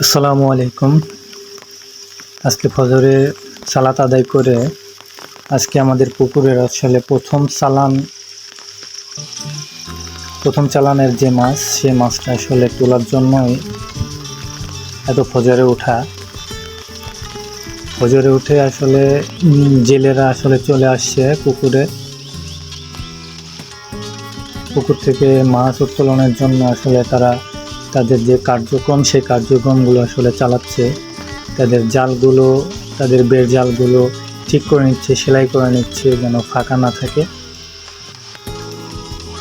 আসসালামু আলাইকুম। আজকে ফজরে সালাত আদায় করে আজকে আমাদের পুকুরের আসলে প্রথম চালান, প্রথম চালানের যে মাছ, সে মাছটা আসলে তোলার জন্যই এত ফজরে ওঠা। ফজরে উঠে আসলে জেলেরা আসলে চলে আসছে পুকুরে। পুকুর থেকে মাছ উত্তোলনের জন্য আসলে তারা তাদের যে কার্যক্রম, সেই কার্যক্রমগুলো আসলে চালাচ্ছে। তাদের জালগুলো, তাদের বের জালগুলো ঠিক করে নিচ্ছে, সেলাই করে নিচ্ছে যেন ফাঁকা না থাকে।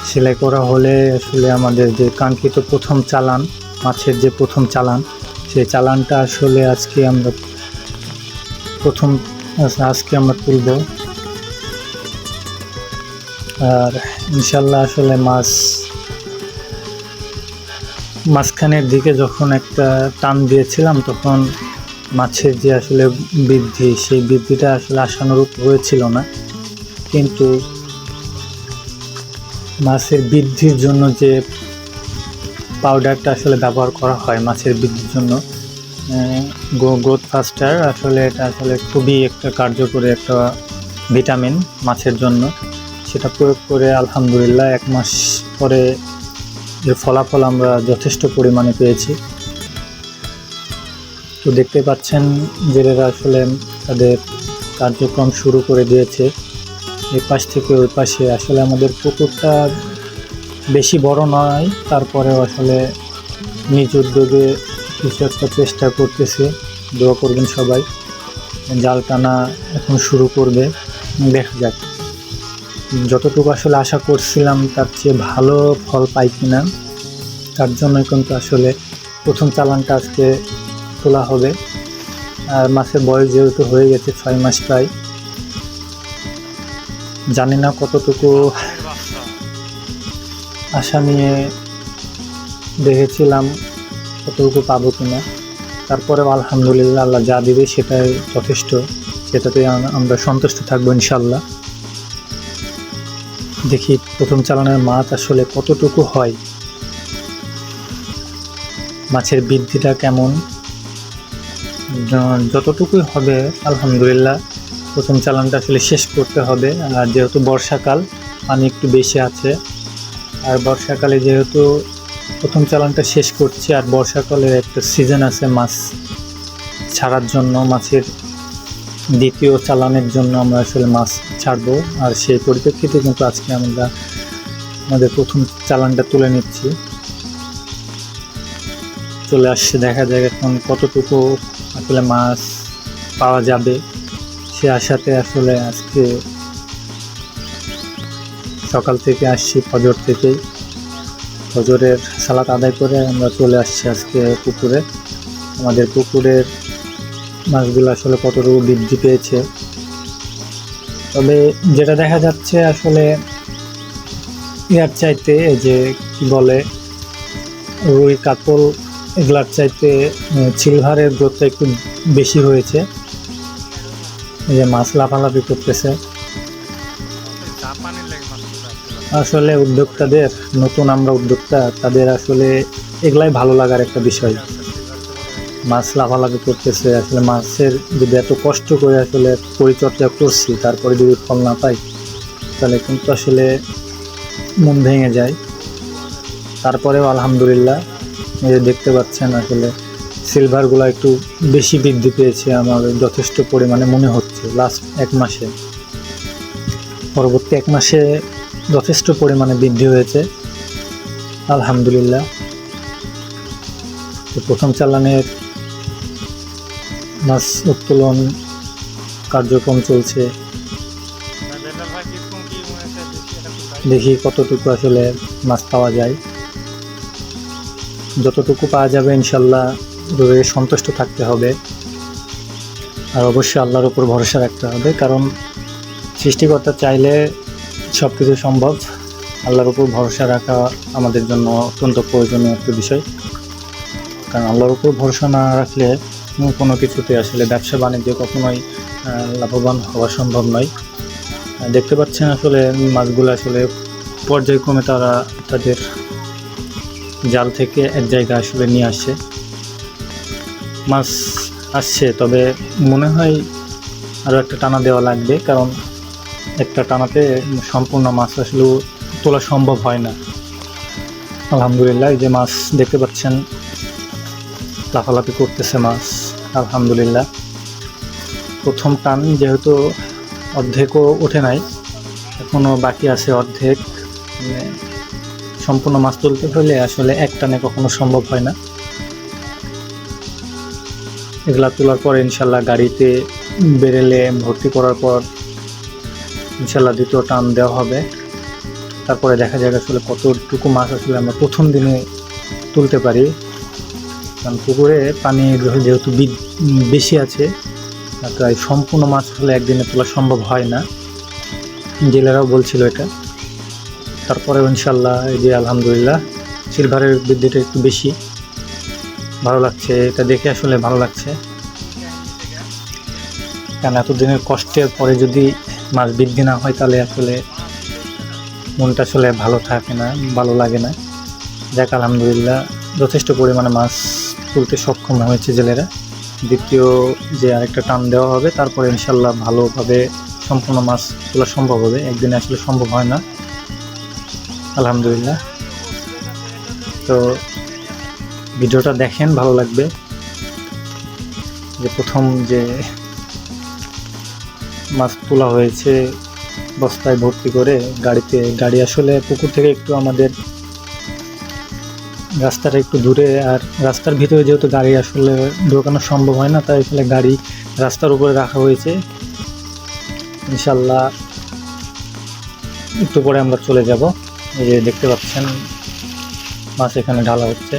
সেলাই করা হলে আসলে আমাদের যে কাঙ্ক্ষিত প্রথম চালান, মাছের যে প্রথম চালান, সেই চালানটা আসলে আজকে আমরা প্রথম, আজকে আমরা তুলব। আর ইনশাল্লাহ আসলে মাছ মাঝখানের দিকে যখন একটা টান দিয়েছিলাম, তখন মাছের যে আসলে বৃদ্ধি, সেই বৃদ্ধিটা আসলে আশানুরূপ হয়েছিল না। কিন্তু মাছের বৃদ্ধির জন্য যে পাউডারটা আসলে ব্যবহার করা হয় মাছের বৃদ্ধির জন্য গ্রোথ ফাস্টার আসলে এটা আসলে খুবই একটা কার্যকরী একটা ভিটামিন মাছের জন্য। সেটা প্রয়োগ করে আলহামদুলিল্লাহ এক মাস পরে এর ফলাফল আমরা যথেষ্ট পরিমাণে পেয়েছি। তো দেখতে পাচ্ছেন জেলেরা আসলে তাদের কার্যক্রম শুরু করে দিয়েছে। এই পাশ থেকে ওই পাশে আসলে আমাদের পুকুরটা বেশি বড় নয়, তারপরেও আসলে নিজ উদ্যোগে কিছু একটা চেষ্টা করতেছে। দোয়া করবেন সবাই। জাল টানা এখন শুরু করবে। দেখা যাক। যতটুকু আসলে আশা করছিলাম তার চেয়ে ভালো ফল পাই কিনা, তার জন্য কিন্তু আসলে প্রথম চালানটা আজকে তোলা হবে। আর মাছের বয়স যেহেতু হয়ে গেছে ছয় মাস প্রায়, জানি না কতটুকু আশা নিয়ে দেখেছিলাম কতটুকু পাবো কিনা। তারপরেও আলহামদুলিল্লাহ আল্লাহ যা দিবে সেটাই যথেষ্ট সেটাতে আমরা সন্তুষ্ট থাকব ইনশাল্লাহ দেখি প্রথম চালানের মাছ আসলে কতটুকু হয়। মাছের বৃদ্ধিটা কেমন? যতটুকুই হবে, আলহামদুলিল্লাহ, প্রথম চালানটা আসলে শেষ করতে হবে। আর যেহেতু বর্ষাকাল, পানি একটু বেশি আছে। আর বর্ষাকালে যেহেতু প্রথম চালানটা শেষ করছি, আর বর্ষাকালের একটা সিজন আছে মাছ ছাড়ার জন্য, মাছের দ্বিতীয় চালানের জন্য আমরা আসলে মাছ ছাড়বো। আর সেই পরিপ্রেক্ষিতে কিন্তু আজকে আমরা আমাদের প্রথম চালানটা তুলে নিচ্ছি। চলে আসছে, দেখা যায় এখন কতটুকু আসলে মাছ পাওয়া যাবে। সে আশাতে আসলে আজকে সকাল থেকে আসছি ফজর থেকেই ফজরের সালাত আদায় করে আমরা চলে আসছি আজকে পুকুরে। আমাদের পুকুরের মাছগুলো আসলে কতটুকু বৃদ্ধি পেয়েছে। তবে যেটা দেখা যাচ্ছে আসলে ইয়ার চাইতে এই যে কি বলে রুই কাতল এগুলার চাইতে সিলভারের গ্রোথটা একটু বেশি হয়েছে। এই যে মাছ লাফালাফি করতেছে। আসলে। উদ্যোক্তাদের নতুন আমরা উদ্যোক্তা তাদের আসলে এগুলাই ভালো লাগার একটা বিষয়। মাছ লাফালাফি করতেছে, আসলে মাছের যদি এত কষ্ট করে আসলে পরিচর্যা করছি, তারপরে যদি ফল না পাই, তাহলে কিন্তু আসলে মন ভেঙে যায়। তারপরেও আলহামদুলিল্লাহ, এই দেখতে পাচ্ছেন আসলে সিলভারগুলো একটু বেশি বৃদ্ধি পেয়েছে আমার যথেষ্ট পরিমাণে মনে হচ্ছে লাস্ট এক মাসে। পরবর্তী এক মাসে যথেষ্ট পরিমাণে বৃদ্ধি হয়েছে, আলহামদুলিল্লাহ। তো প্রথম চালানের মাছ উত্তোলন কার্যক্রম চলছে। দেখি কতটুকু আসলে মাছ পাওয়া যায়। যতটুকু পাওয়া যাবে ইনশাল্লাহ রয়ে সন্তুষ্ট থাকতে হবে। আর অবশ্যই আল্লাহর উপর ভরসা রাখতে হবে, কারণ সৃষ্টিকর্তা চাইলে সব কিছু সম্ভব। আল্লাহর উপর ভরসা রাখা আমাদের জন্য অত্যন্ত প্রয়োজনীয় একটা বিষয়। কারণ আল্লাহর উপর ভরসা না রাখলে কোনো কিছুতে আসলে ব্যবসা বাণিজ্য কখনোই লাভবান হওয়া সম্ভব নয়। দেখতে পাচ্ছেন আসলে মাছগুলো আসলে পর্যায়ক্রমে তারা তাদের জাল থেকে এক জায়গায় আসলে নিয়ে আসে। মাছ আসছে, তবে মনে হয় আরও একটা টানা দেওয়া লাগবে, কারণ একটা টানাতে সম্পূর্ণ মাছ আসলে তোলা সম্ভব হয় না। আলহামদুলিল্লাহ যে মাছ দেখতে পাচ্ছেন লাফালাফি করতেছে মাছ, আলহামদুলিল্লাহ। প্রথম টান যেহেতু অর্ধেকও ওঠে নাই, এখনও বাকি আছে অর্ধেক। মানে সম্পূর্ণ মাছ তুলতে হলে আসলে এক টানে কখনো সম্ভব হয় না। এগুলা তোলার পর ইনশাল্লাহ গাড়িতে বেরেলে ভর্তি করার পর ইনশাল্লাহ দ্বিতীয় টান দেওয়া হবে। তারপরে দেখা যাক আসলে কতটুকু মাছ আসলে আমরা প্রথম দিনে তুলতে পারি। কারণ পুকুরে পানি যেহেতু বেশি আছে তাই সম্পূর্ণ মাছ আসলে একদিনে তোলা সম্ভব হয় না। জেলেরাও বলছিল এটা। তারপরে ইনশাল্লাহ এই যে আলহামদুলিল্লাহ, সিলভারের বৃদ্ধিটা একটু বেশি। ভালো লাগছে, এটা দেখে আসলে ভালো লাগছে। কারণ এতদিনের কষ্টের পরে যদি মাছ বৃদ্ধি না হয়, তাহলে আসলে মনটা আসলে ভালো থাকে না, ভালো লাগে না। যাক, আলহামদুলিল্লাহ, যথেষ্ট পরিমাণে মাছ তুলতে সক্ষম হয়েছে জেলেরা। দ্বিতীয় যে আরেকটা টান দেওয়া হবে, তারপরে ইনশাল্লাহ ভালোভাবে সম্পূর্ণ মাছ তোলা সম্ভব হবে। একদিনে আসলে সম্ভব হয় না। আলহামদুলিল্লাহ। তো ভিডিওটা দেখেন, ভালো লাগবে। যে প্রথম যে মাছ তোলা হয়েছে বস্তায় ভর্তি করে গাড়িতে, গাড়ি আসলে পুকুর থেকে একটু আমাদের রাস্তাটা একটু দূরে, আর রাস্তার ভিতরে যেহেতু গাড়ি আসলে ঢোকানো সম্ভব হয় না, তাই ফলে গাড়ি রাস্তার উপরে রাখা হয়েছে। ইনশাল্লাহ একটু পরে আমরা চলে যাব। এই যে দেখতে পাচ্ছেন, মাছ এখানে ঢালা হচ্ছে।